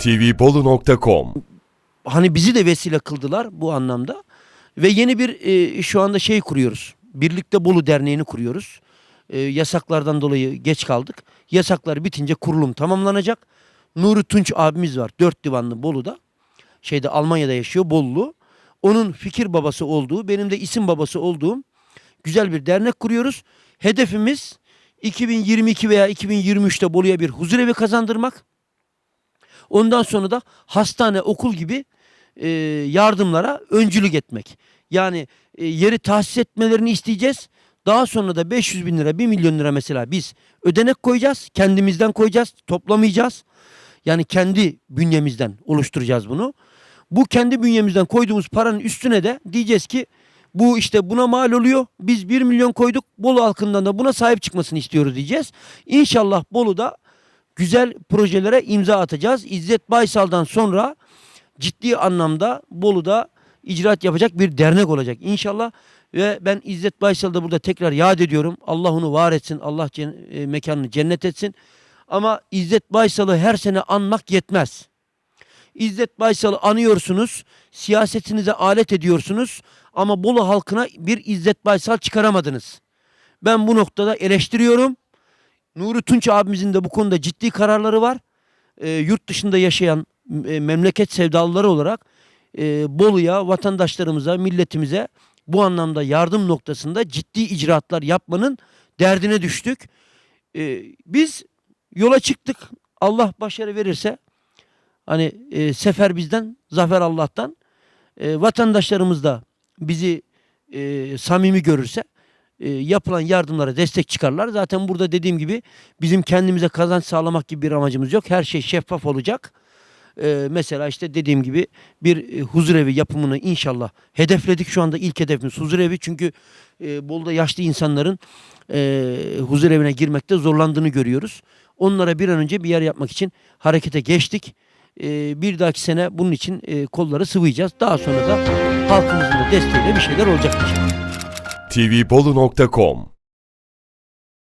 tvbolu.com hani bizi de vesile kıldılar bu anlamda. Ve yeni bir e, şu anda şey kuruyoruz. Birlikte Bolu Derneği'ni kuruyoruz. E, yasaklardan dolayı geç kaldık. Yasaklar bitince kurulum tamamlanacak. Nuri Tunç abimiz var. Dört divanlı Bolu'da. Şeyde Almanya'da yaşıyor Bollu. Onun fikir babası olduğu, benim de isim babası olduğum güzel bir dernek kuruyoruz. Hedefimiz 2022 veya 2023'te Bolu'ya bir huzurevi kazandırmak. Ondan sonra da hastane, okul gibi e, yardımlara öncülük etmek. Yani e, yeri tahsis etmelerini isteyeceğiz. Daha sonra da 500 bin lira, 1 milyon lira mesela biz ödenek koyacağız. Kendimizden koyacağız, toplamayacağız. Yani kendi bünyemizden oluşturacağız bunu. Bu kendi bünyemizden koyduğumuz paranın üstüne de diyeceğiz ki bu işte buna mal oluyor. Biz 1 milyon koyduk. Bolu halkından da buna sahip çıkmasını istiyoruz diyeceğiz. İnşallah Bolu'da güzel projelere imza atacağız. İzzet Baysal'dan sonra ciddi anlamda Bolu'da icraat yapacak bir dernek olacak inşallah. Ve ben İzzet Baysal'ı da burada tekrar yad ediyorum. Allah onu var etsin. Allah cen- e, mekanını cennet etsin. Ama İzzet Baysal'ı her sene anmak yetmez. İzzet Baysal'ı anıyorsunuz, siyasetinize alet ediyorsunuz ama Bolu halkına bir İzzet Baysal çıkaramadınız. Ben bu noktada eleştiriyorum. Nuri Tunç abimizin de bu konuda ciddi kararları var. Ee, yurt dışında yaşayan e, memleket sevdalıları olarak e, Bolu'ya, vatandaşlarımıza, milletimize bu anlamda yardım noktasında ciddi icraatlar yapmanın derdine düştük. Ee, biz yola çıktık. Allah başarı verirse hani e, sefer bizden, zafer Allah'tan. E, vatandaşlarımız da bizi e, samimi görürse e, yapılan yardımlara destek çıkarlar. Zaten burada dediğim gibi bizim kendimize kazanç sağlamak gibi bir amacımız yok. Her şey şeffaf olacak. E, mesela işte dediğim gibi bir e, huzurevi yapımını inşallah hedefledik. Şu anda ilk hedefimiz huzurevi. Çünkü e, Bolu'da yaşlı insanların e, huzurevine girmekte zorlandığını görüyoruz. Onlara bir an önce bir yer yapmak için harekete geçtik. E, bir dahaki sene bunun için e, kolları sıvayacağız. Daha sonra da halkımızın da desteğiyle bir şeyler olacak inşallah. tvbolu.com